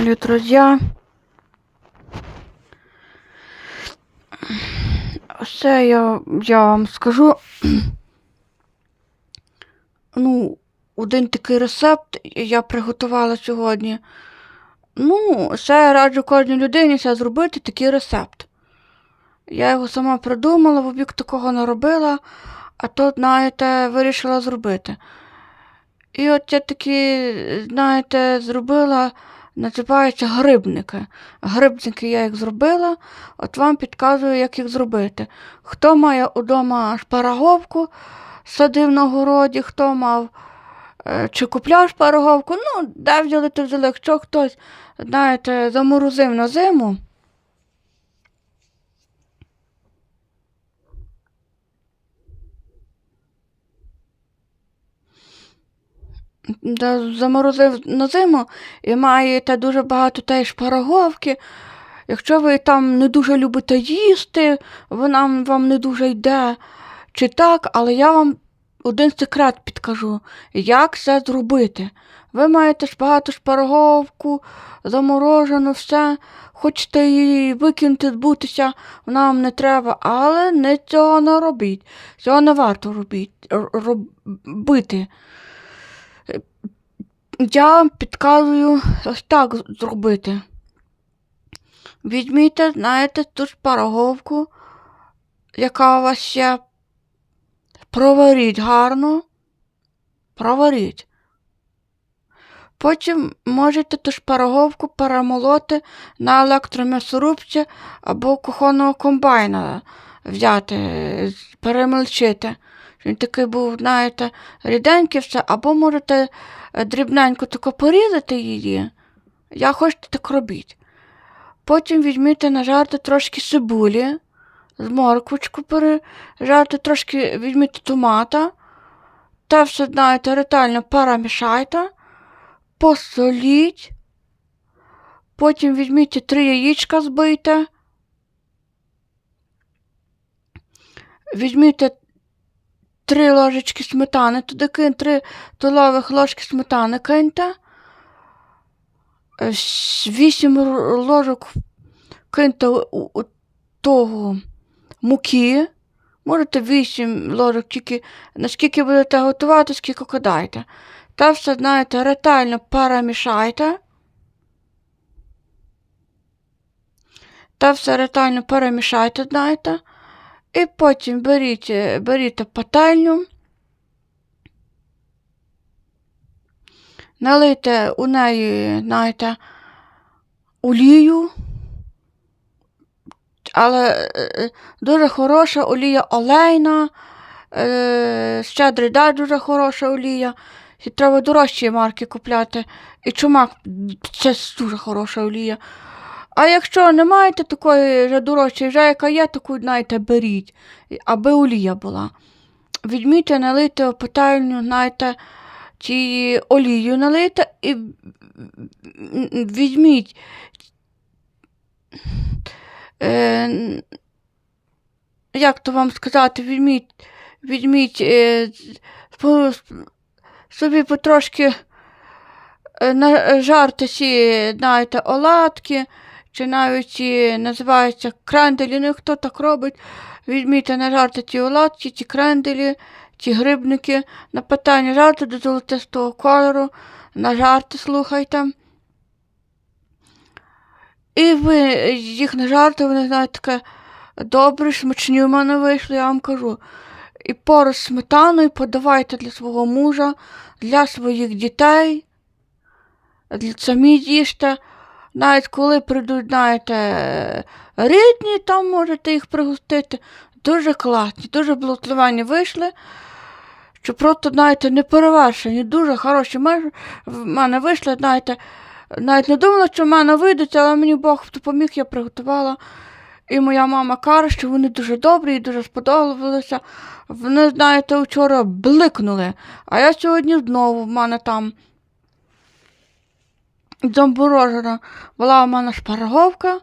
Алло, друзья. Все я, я вам скажу. Ну, один такий рецепт я приготувала сьогодні. Ну, ще я раджу кожній людині це зробити такий рецепт. Я його сама придумала, в обік такого не робила, а то, знаєте, вирішила зробити. І от я такі, знаєте, зробила, називаються грибники. Грибники я їх зробила, от вам підказую, як їх зробити. Хто має удома шпараговку, садив на городі, хто мав е, чи купляв шпараговку, ну, де взяли, то взяли. Якщо хтось, знаєте, заморозив на зиму. Да, заморозив на зиму і маєте дуже багато тієї шпараговки. Якщо ви там не дуже любите їсти, вона вам не дуже йде чи так, але я вам один секрет підкажу, як це зробити. Ви маєте ж багато шпараговку, заморожену, все, хочете її викинути, збутися, вона вам не треба, але не цього не робіть. Цього не варто робити. Я вам підказую ось так зробити. Візьміть, знаєте, ту шпараговку, яка у вас є. Проваріть гарно. Проваріть. Потім можете ту шпараговку перемолоти на електром'ясорубці або кухонного комбайна взяти, перемельчити. Він такий був, знаєте, ріденький все, або можете е, дрібненько тако порізати її. Я хочете так робіть. Потім візьміть нажарте трошки цибулі, з морквочку пережарте, трошки візьміть томата, те все, знаєте, ретельно перемішайте, посоліть, потім візьміть три яєчка збийте, візьміть три ложечки сметани, туди кинь три столових ложки сметани киньте. Вісім ложок киньте того муки. Можете вісім ложок, тільки наскільки будете готувати, скільки кидайте. Та все, знаєте, ретельно перемішайте. Та все ретельно перемішайте, знаєте. І потім беріть, е, беріть пательню, налийте у неї, знаєте, олію, але е, е, дуже хороша олія олейна, щедрий дуже хороша олія. І треба дорожчі марки купляти. І чумак це дуже хороша олія. А якщо не маєте такої вже дорожчої, вже яка є, таку, знаєте, беріть, аби олія була. Візьміть, налийте в пательню, знаєте, ці олію налийте і м, візьміть. Е, як то вам сказати, візьміть, візьміть е, собі потрошки е, на- жарте ці, знаєте, оладки, чи навіть ці називаються кренделі, ну хто так робить, візьміть нажарте ті оладки, ті кренделі, ті грибники, на питання жарте до золотистого кольору, нажарте, слухайте. І ви їх нажарте, вони знаєте, таке добре, смачні в мене вийшли, я вам кажу. І поруч сметаною подавайте для свого мужа, для своїх дітей, для самі їжте. Навіть коли прийдуть, знаєте, рідні, там можете їх пригостити. Дуже класні, дуже благословенні вийшли. Що просто, знаєте, не перевершені, дуже хороші. Ми- В мене вийшли, знаєте, навіть не думала, що в мене вийдуть, але мені Бог допоміг, я приготувала. І моя мама каже, що вони дуже добрі і дуже сподобалися. Вони, знаєте, вчора бликнули. А я сьогодні знову в мене там заморожена була у мене шпарговка.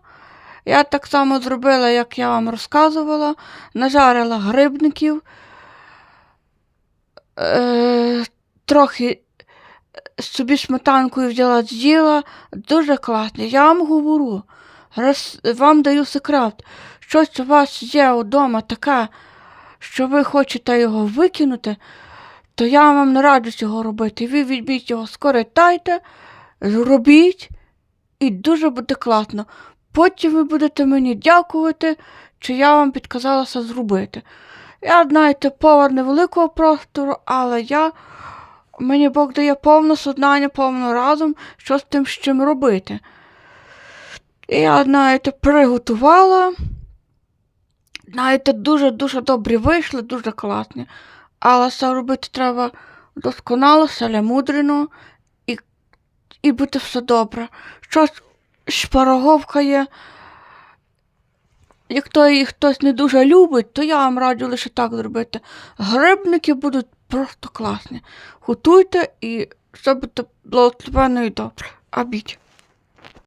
Я так само зробила, як я вам розказувала, нажарила грибників, е, трохи собі сметанкою взяла з'їла. Дуже класно. Я вам говорю. Раз вам даю секрет. Щось у вас є вдома таке, що ви хочете його викинути, то я вам не раджу цього робити. Ви візьміть його, скоритайте, зробіть, і дуже буде класно. Потім ви будете мені дякувати, чи я вам підказала це зробити. Я, знаєте, повар невеликого простору, але я. Мені Бог дає повне сознання, повний разум, що з тим з чим робити. І я, знаєте, приготувала. Знаєте, дуже-дуже добрі вийшли, дуже класні. Але це робити треба досконало, селямудрено і, і буде все добре. Щось шпароговка є. Як то її хтось не дуже любить, то я вам раджу лише так зробити. Грибники будуть просто класні. Готуйте і все буде благословенно і добре. Обідь.